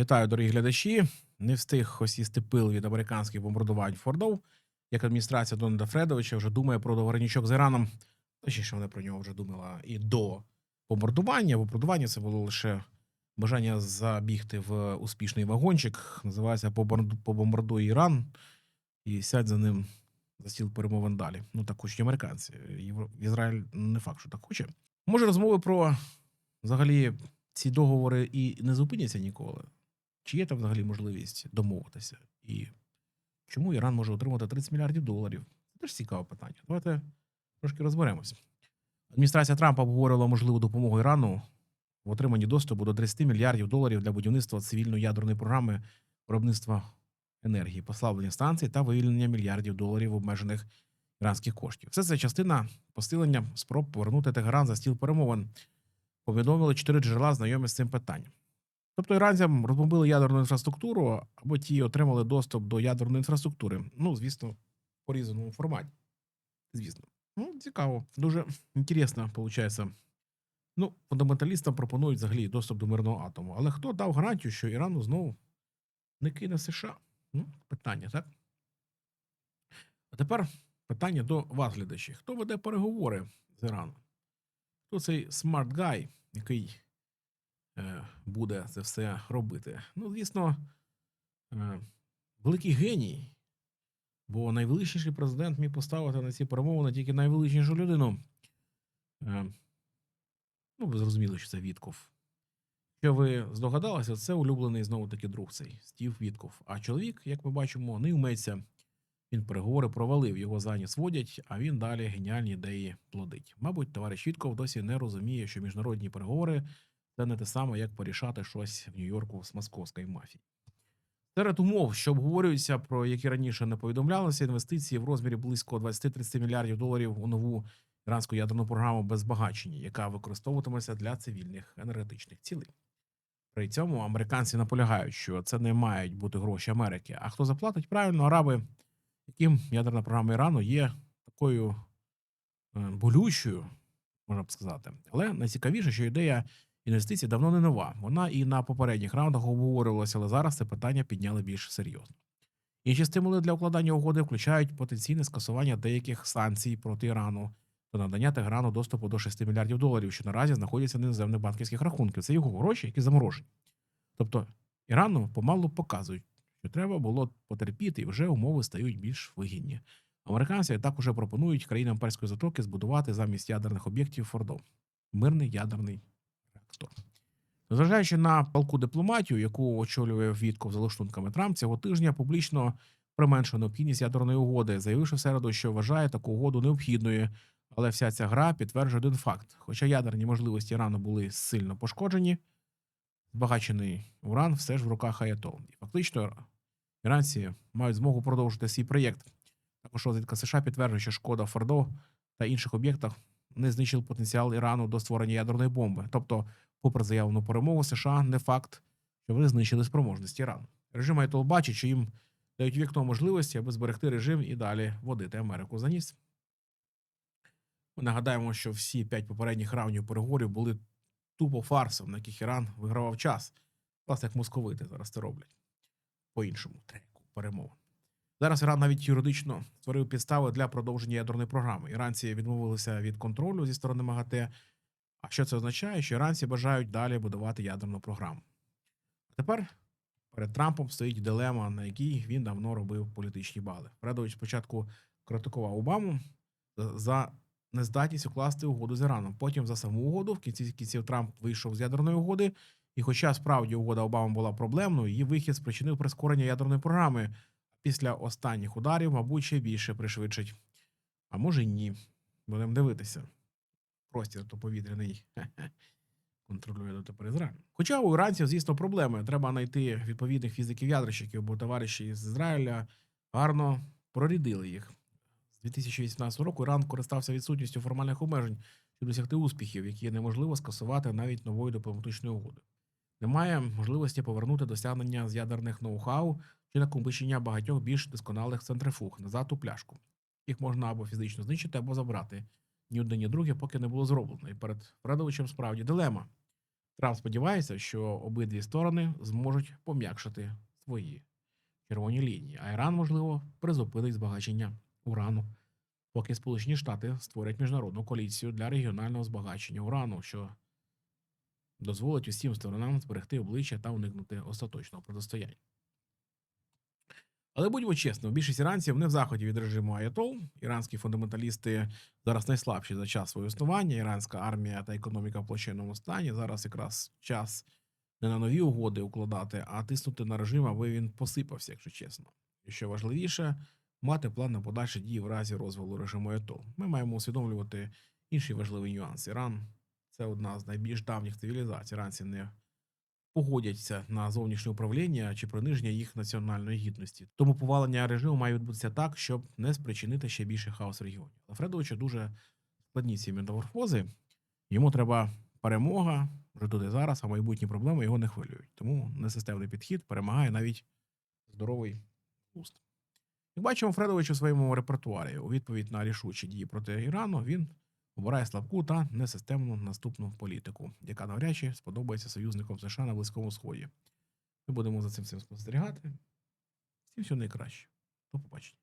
Вітаю, дорогі глядачі. Не встиг осісти пил від американських бомбардувань Фордов, як адміністрація Дональда Фредовича вже думає про договорничок з Іраном. Точніше, вона про нього вже думала і до бомбардування. Бомбардування це було лише бажання забігти в успішний вагончик. Називається «Побомбарду- Побомбардуй Іран і сядь за ним за стіл перемовин далі. Ну так хочуть американці. Ізраїль не факт, що так хоче. Може, розмови про взагалі ці договори і не зупиняться ніколи. Чи є там взагалі можливість домовитися? І чому Іран може отримати 30 мільярдів доларів? Це теж цікаве питання. Давайте трошки розберемось. Адміністрація Трампа обговорювала можливу допомогу Ірану в отриманні доступу до 30 мільярдів доларів для будівництва цивільної ядерної програми виробництва енергії, послаблення станцій та вивільнення мільярдів доларів обмежених іранських коштів. Все це частина посилення спроб повернути Тегеран за стіл перемовин. Повідомили чотири джерела, знайомі з цим питанням. Тобто іранцям розбомбили ядерну інфраструктуру, або ті отримали доступ до ядерної інфраструктури. Ну, звісно, в порізаному форматі. Звісно. Ну, цікаво, дуже інтересно, виходить. Ну, фундаменталістам пропонують взагалі доступ до мирного атому. Але хто дав гарантію, що Ірану знову не кине США? Ну, питання, так? А тепер питання до вас, глядачі. Хто веде переговори з Іраном? Хто цей смарт гай, який буде це все робити? Ну, звісно, е, великий геній, бо найвеличніший президент міг поставити на ці перемовини тільки найвеличнішу людину. Е, ну, ви зрозуміли, що це Вітков. Що ви здогадалися, це улюблений знову таки друг цей Стів Вітков. А чоловік, як ми бачимо, не вметься. Він переговори провалив, його за ніс водять, а він далі геніальні ідеї плодить. Мабуть, товариш Вітков досі не розуміє, що міжнародні переговори це не те саме, як порішати щось в Нью-Йорку з московської мафії. Серед умов, що обговорюються, про які раніше не повідомлялося, інвестиції в розмірі близько 20-30 мільярдів доларів у нову іранську ядерну програму без збагачення, яка використовуватиметься для цивільних енергетичних цілей. При цьому американці наполягають, що це не мають бути гроші Америки. А хто заплатить правильно, араби, яким ядерна програма Ірану є такою е, болючою, можна б сказати. Але найцікавіше, що ідея інвестицій давно не нова. Вона і на попередніх раундах обговорювалася, але зараз це питання підняли більш серйозно. Інші стимули для укладання угоди включають потенційне скасування деяких санкцій проти Ірану та надання Тегерану доступу до 6 мільярдів доларів, що наразі знаходяться на іноземних банківських рахунках. Це його гроші, які заморожені. Тобто Ірану помалу показують, що треба було потерпіти, і вже умови стають більш вигідні. Американці так уже пропонують країнам перської затоки збудувати замість ядерних об'єктів Фордо мирний ядерний реактор. Незважаючи на палку дипломатію, яку очолює Вітков за лаштунками Трамп, цього тижня публічно применшив необхідність ядерної угоди, заявивши в середу, що вважає таку угоду необхідною. Але вся ця гра підтверджує один факт: хоча ядерні можливості Ірану були сильно пошкоджені, збагачений уран все ж в руках Аятол. І фактично іранці мають змогу продовжити свій проєкт. Також розвідка США підтверджує, що шкода Фордо та інших об'єктах не знищив потенціал Ірану до створення ядерної бомби. Тобто, попри заявлену перемогу, США не факт, що вони знищили спроможності Ірану. Режим Аятол бачить, що їм дають вікно можливості, аби зберегти режим і далі водити Америку за ніс. Ми нагадаємо, що всі п'ять попередніх раундів переговорів були тупо фарсом, на яких Іран вигравав час. Власне, як московити зараз це роблять по іншому треку перемовин. Зараз Іран навіть юридично створив підстави для продовження ядерної програми. Іранці відмовилися від контролю зі сторони МАГАТЕ. А що це означає? Що іранці бажають далі будувати ядерну програму. А тепер перед Трампом стоїть дилема, на якій він давно робив політичні бали. Фредович спочатку критикував Обаму за- нездатність укласти угоду з Іраном. Потім за саму угоду. В кінці кінців Трамп вийшов з ядерної угоди. І, хоча справді угода Обами була проблемною, її вихід спричинив прискорення ядерної програми. Після останніх ударів, мабуть, ще більше пришвидшить. А може ні. Будемо дивитися. Простір то повітряний контролює дотепер Ізраїль. Хоча у іранців, звісно, проблеми. Треба знайти відповідних фізиків-ядерщиків, бо товариші з Ізраїля гарно прорідили їх. З 2018 року Іран користався відсутністю формальних обмежень, щоб досягти успіхів, які неможливо скасувати навіть новою дипломатичною угодою. Немає можливості повернути досягнення з ядерних ноу-хау чи накопичення багатьох більш досконалих центрифуг назад у пляшку. Їх можна або фізично знищити, або забрати. Ні одне, ні друге, поки не було зроблено. І перед Фредовичем справді дилема. Трамп сподівається, що обидві сторони зможуть пом'якшити свої червоні лінії, а Іран, можливо, призупинить збагачення урану, поки Сполучені Штати створять міжнародну коаліцію для регіонального збагачення урану, що дозволить усім сторонам зберегти обличчя та уникнути остаточного протистояння. Але будьмо чесними, більшість іранців не в заході від режиму Аятол. Іранські фундаменталісти зараз найслабші за час свого існування. Іранська армія та економіка в плачевному стані. Зараз якраз час не на нові угоди укладати, а тиснути на режим, аби він посипався, якщо чесно. І що важливіше, мати план на подальші дії в разі розвалу режиму Аятол. Ми маємо усвідомлювати інший важливий нюанс. Іран це одна з найбільш давніх цивілізацій. Іранці не погодяться на зовнішнє управління чи приниження їх національної гідності. Тому повалення режиму має відбутися так, щоб не спричинити ще більше хаос в регіоні. Лафредовича дуже складні ці метаморфози. Йому треба перемога вже тут і зараз, а майбутні проблеми його не хвилюють. Тому несистемний підхід перемагає навіть здоровий глузд. Як бачимо, Фредович у своєму репертуарі у відповідь на рішучі дії проти Ірану він обирає слабку та несистемну наступну політику, яка навряд чи сподобається союзникам США на Близькому Сході. Ми будемо за цим всім спостерігати. Всім всього найкраще. До побачення.